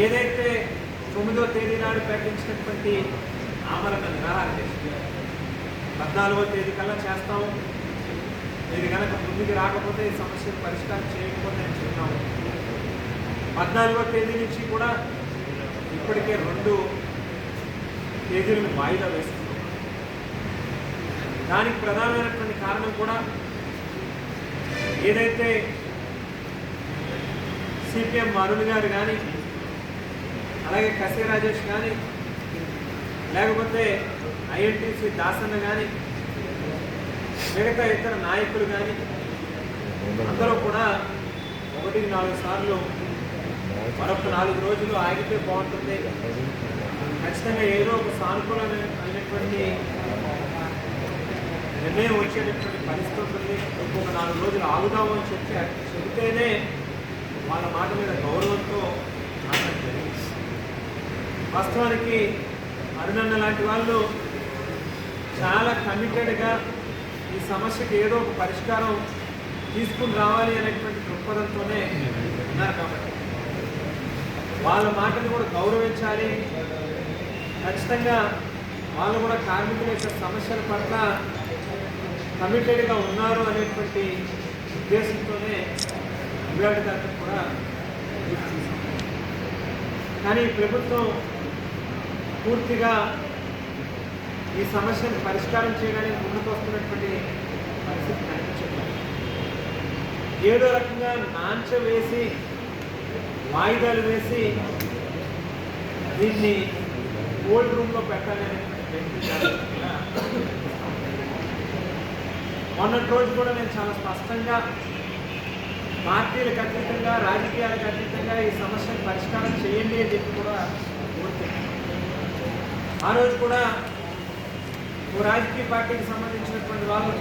ఏదైతే తొమ్మిదో తేదీ నాడు ప్రకటించినటువంటి ఆమరణ నిరాహార దీక్ష పద్నాలుగో తేదీ కల్లా చేస్తాము ఇది కనుక ముందుకు రాకపోతే ఈ సమస్యను పరిష్కారం చేయకపోతే నేను చెప్తాము పద్నాలుగో తేదీ నుంచి కూడా ఇప్పటికే రెండు తేదీలను వాయిదా వేస్తున్నాం. దానికి ప్రధానమైనటువంటి కారణం కూడా ఏదైతే సిపిఎం అరుణ్ గారు కానీ అలాగే కసి రాజేష్ కానీ లేకపోతే ఐఎన్టీసీ దాసన్న కానీ మిగతా ఇతర నాయకులు కానీ అందరూ కూడా ఒకటి నాలుగు సార్లు మరొక నాలుగు రోజులు ఆగితే బాగుంటుంది. ఖచ్చితంగా ఏదో ఒక సానుకూలమైనటువంటి నిర్ణయం వచ్చేటటువంటి పరిస్థితి ఉంటుంది. ఇంకొక నాలుగు రోజులు ఆగుదాము అని చెప్పి చెబితేనే వాళ్ళ మాట మీద గౌరవంతో వాస్తవానికి అరుణన్న లాంటి వాళ్ళు చాలా కమిటెడ్గా ఈ సమస్యకి ఏదో ఒక పరిష్కారం తీసుకుని రావాలి అనేటువంటి దృక్పథంతోనే ఉన్నారు కాబట్టి. వాళ్ళ మాటను కూడా గౌరవించాలి. ఖచ్చితంగా వాళ్ళు కూడా కార్మికుల యొక్క సమస్యల పట్ల కమిటెడ్గా ఉన్నారు అనేటువంటి ఉద్దేశంతోనే ఇవాటి దాకా కూడా కానీ ప్రభుత్వం పూర్తిగా ఈ సమస్యను పరిష్కారం చేయడానికి ముందుకు వస్తున్నటువంటి పరిస్థితి కనిపించట్లేదు. ఏదో రకంగా నాంచ వేసి వాయిదాలు వేసి దీన్ని ఓల్డ్ రూమ్లో పెట్టాలని మొన్నటి రోజు కూడా నేను చాలా స్పష్టంగా పార్టీలకు అతీతంగా రాజకీయాలకు అతీతంగా ఈ సమస్యను పరిష్కారం చేయండి అని చెప్పి కూడా ఆ రోజు కూడా ఓ రాజకీయ పార్టీకి సంబంధించినటువంటి వాళ్ళు